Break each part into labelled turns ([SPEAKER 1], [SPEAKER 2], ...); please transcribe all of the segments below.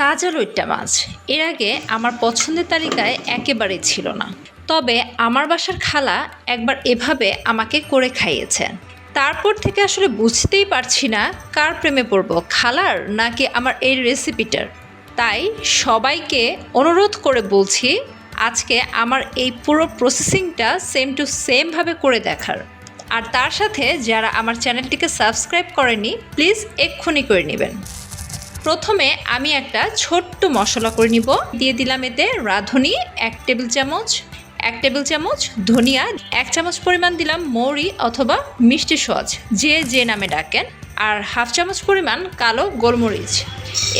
[SPEAKER 1] তাজা লইট্টা মাছ। এর আগে আমার পছন্দের তালিকায় একেবারেই ছিল না। তবে আমার বাসার খালা একবার এভাবে আমাকে করে খাইয়েছেন। তারপর থেকে আসলে বুঝতেই পারছি না কার প্রেমে পড়ব, খালার নাকি আমার এই রেসিপিটার। তাই সবাইকে অনুরোধ করে বলছি, আজকে আমার এই পুরো প্রসেসিংটা সেম টু সেমভাবে করে দেখার। আর তার সাথে যারা আমার চ্যানেলটিকে সাবস্ক্রাইব করেনি প্লিজ এক্ষুনি করে নেবেন। প্রথমে আমি একটা ছোট্ট মশলা করে নিব। দিয়ে দিলাম এতে রাঁধুনি, এক টেবিল চামচ, এক টেবিল চামচ ধনিয়া, এক চামচ পরিমাণ দিলাম মৌরি অথবা মিষ্টি সজ যে যে নামে ডাকেন, আর হাফ চামচ পরিমাণ কালো গোলমরিচ।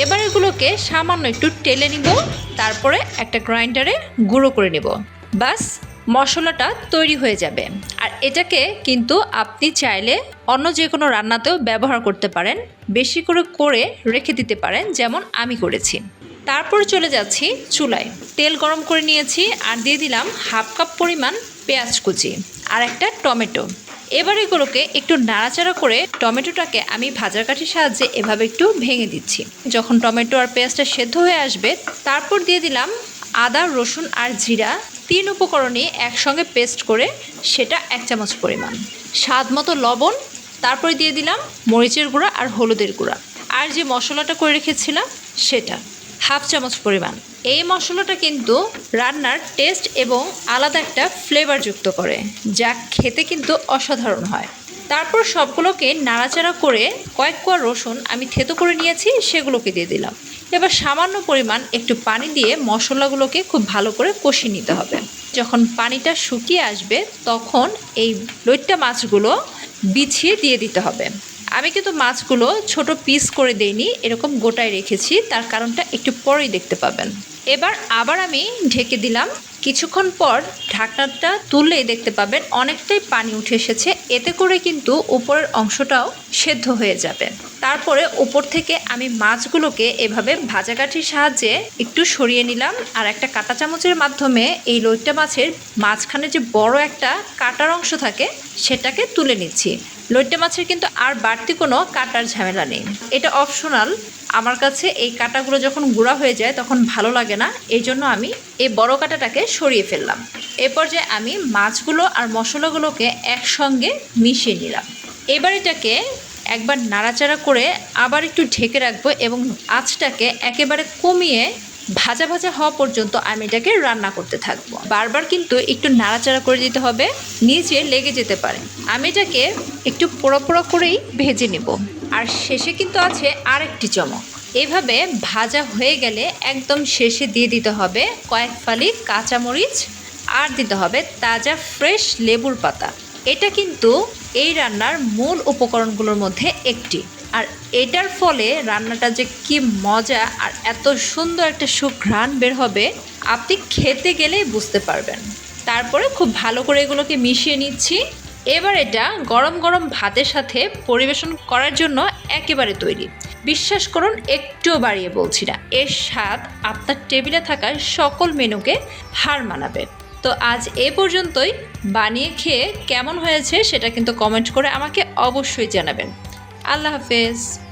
[SPEAKER 1] এবার এগুলোকে সামান্য একটু টেলে নিব, তারপরে একটা গ্রাইন্ডারে গুঁড়ো করে নেব। বাস মশলাটা তৈরি হয়ে যাবে। আর এটাকে কিন্তু আপনি চাইলে অন্য যে কোনো রান্নাতেও ব্যবহার করতে পারেন। বেশি করে করে রেখে দিতে পারেন, যেমন আমি করেছি। তারপর চলে যাচ্ছি চুলায়। তেল গরম করে নিয়েছি আর দিয়ে দিলাম হাফ কাপ পরিমাণ পেঁয়াজ কুচি আর একটা টমেটো। এবার এগুলোকে একটু নাড়াচাড়া করে টমেটোটাকে আমি ভাজার কাঠির সাহায্যে এভাবে একটু ভেঙে দিচ্ছি। যখন টমেটো আর পেঁয়াজটা সেদ্ধ হয়ে আসবে, তারপর দিয়ে দিলাম আদা, রসুন আর জিরা তিন উপকরণই একসঙ্গে পেস্ট করে সেটা এক চামচ পরিমাণ। স্বাদ মতো লবণ, তারপরে দিয়ে দিলাম মরিচের গুঁড়া আর হলুদের গুঁড়া। আর যে মশলাটা করে রেখেছিলাম সেটা হাফ চামচ পরিমাণ। এই মশলাটা কিন্তু রান্নার টেস্ট এবং আলাদা একটা ফ্লেভার যুক্ত করে, যা খেতে কিন্তু অসাধারণ হয়। তারপর সবগুলোকে নাড়াচাড়া করে কয়েক কোয়া রসুন আমি থেতো করে নিয়েছি, সেগুলোকে দিয়ে দিলাম। এবার সামান্য পরিমাণ একটু পানি দিয়ে মশলাগুলোকে খুব ভালো করে কষিয়ে নিতে হবে। যখন পানিটা শুকিয়ে আসবে, তখন এই লইট্টা মাছগুলো বিছিয়ে দিয়ে দিতে হবে। আমি কিন্তু মাছগুলো ছোট পিস করে দেইনি, এরকম গোটায় রেখেছি, তার কারণটা একটু পরেই দেখতে পাবেন। এবার আবার আমি ঢেকে দিলাম। কিছুক্ষণ পর ঢাকনাটা তুললেই দেখতে পাবেন অনেকটাই পানি উঠে এসেছে। এতে করে কিন্তু উপরের অংশটাও সেদ্ধ হয়ে যাবে। তারপরে উপর থেকে আমি মাছগুলোকে এভাবে ভাজা কাঠির সাহায্যে একটু সরিয়ে নিলাম আর একটা কাঁটা চামচের মাধ্যমে এই লইট্টা মাছের মাঝখানে যে বড় একটা কাটার অংশ থাকে, সেটাকে তুলে নিচ্ছি। লইট্টা মাছের কিন্তু আর বাড়তি কোনো কাটার ঝামেলা নেই। এটা অপশনাল। আমার কাছে এই কাটাগুলো যখন গুঁড়া হয়ে যায়, তখন ভালো লাগে না, এই জন্য আমি এই বড় কাটাটাকে সরিয়ে ফেললাম। এরপর যে আমি মাছগুলো আর মশলাগুলোকে একসঙ্গে মিশিয়ে নিলাম। এবার এটাকে একবার নাড়াচাড়া করে আবার একটু ঢেকে রাখব এবং আঁচটাকে একেবারে কমিয়ে ভাজা ভাজা হওয়া পর্যন্ত আমি এটাকে রান্না করতে থাকব। বারবার কিন্তু একটু নাড়াচাড়া করে দিতে হবে, নিচে লেগে যেতে পারে। আমি এটাকে একটু পোড়া পোড়া করেই ভেজে নেব। আর শেষে কিন্তু আছে আরেকটি চমক। এভাবে ভাজা হয়ে গেলে একদম শেষে দিয়ে দিতে হবে কয়েক ফালি কাঁচামরিচ, আর দিতে হবে তাজা ফ্রেশ লেবুর পাতা। এটা কিন্তু এই রান্নার মূল উপকরণগুলোর মধ্যে একটি। আর এটার ফলে রান্নাটা যে কি মজা আর এত সুন্দর একটা সুঘ্রাণ বের হবে, আপনি খেতে গেলেই বুঝতে পারবেন। তারপরে খুব ভালো করে এগুলোকে মিশিয়ে নিচ্ছি। এবার এটা গরম গরম ভাতের সাথে পরিবেশন করার জন্য একেবারে তৈরি। বিশ্বাস করুন, একটুও বাড়িয়ে বলছি না। এর স্বাদ আপনার টেবিলে থাকা সকল মেনুকে হার মানাবে। তো আজ এ পর্যন্তই। বানিয়ে খেয়ে কেমন হয়েছে সেটা কিন্তু কমেন্ট করে আমাকে অবশ্যই জানাবেন। আল্লাহ হাফেজ।